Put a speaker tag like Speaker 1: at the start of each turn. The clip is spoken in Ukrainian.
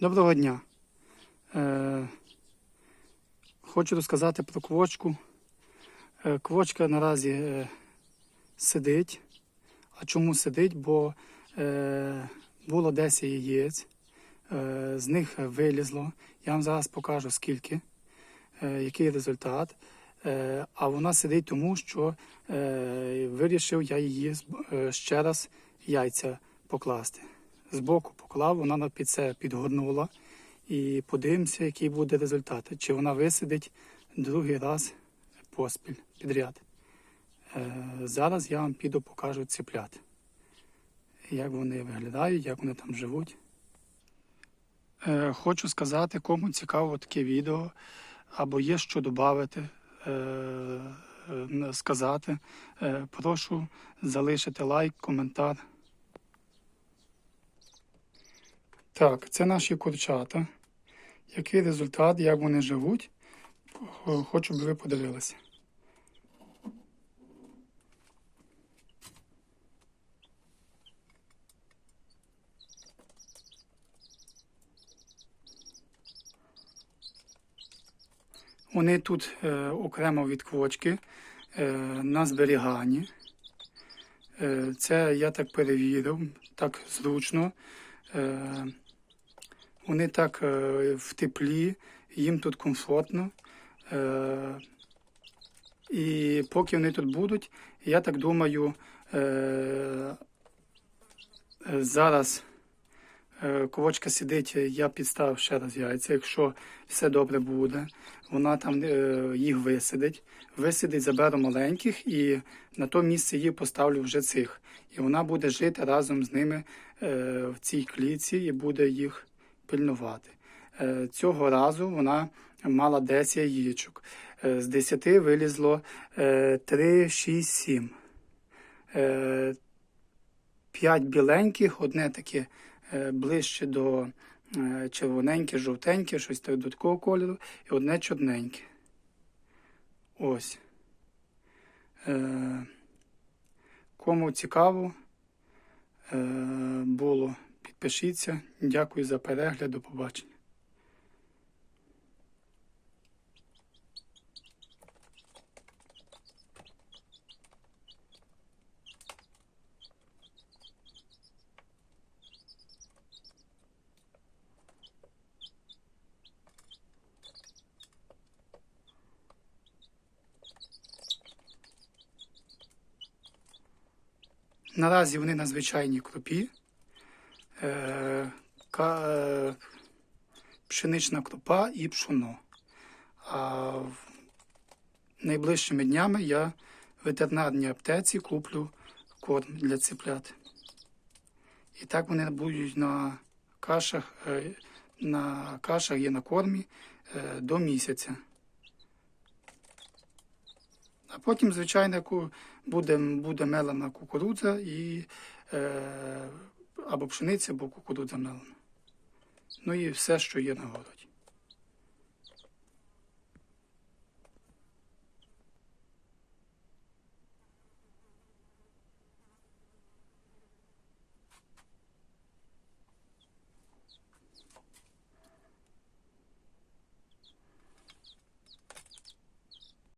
Speaker 1: Доброго дня. Е, хочу розказати про квочку. Е, квочка наразі е, сидить. А чому сидить? Бо е, було 10 яєць, е, з них вилізло. Я вам зараз покажу скільки, е, який результат. Е, а вона сидить тому, що е, вирішив я її е, ще раз яйця покласти. Збоку поклав, вона на під це підгорнула. І подивимося, який буде результат. Чи вона висидить другий раз поспіль підряд. Е, зараз я вам піду покажу ціплят. Як вони виглядають, як вони там живуть. Е, хочу сказати, кому цікаво таке відео, або є що додати, е, сказати. Прошу залишити лайк, коментар. Так, це наші курчата. Який результат, як вони живуть? Хочу, щоб ви подивилися. Вони тут е, окремо від квочки е, на зберіганні. Е, це я так перевірив, так зручно. Е, вони так е, в теплі, їм тут комфортно. Е, і поки вони тут будуть, я так думаю, е, зараз ковочка сидить, я підставив ще раз яйця. Якщо все добре буде, вона там їх висидить. Висидить, заберу маленьких і на то місце її поставлю вже цих. І вона буде жити разом з ними в цій клітці і буде їх пильнувати. Е, Цього разу вона мала 10 яєчок. Е, З 10 вилізло е, 3, 6, 7. 5 біленьких, одне таке е, ближче до червоненьке, жовтеньке, щось до такого кольору, і одне чорненьке. Ось. Кому цікаво було, підпишіться. Дякую за перегляд. До побачення. Наразі вони на звичайній крупі. Е, е, пшенична крупа і пшоно. А найближчими днями я в ветеринарній аптеці куплю корм для циплят. І так вони будуть на кашах, е, на кашах і на кормі е, до місяця. А потім, звичайно, буде, буде мелена кукурудза і е, або пшениця, або кукурудза мелена. Ну і все, що є на городі.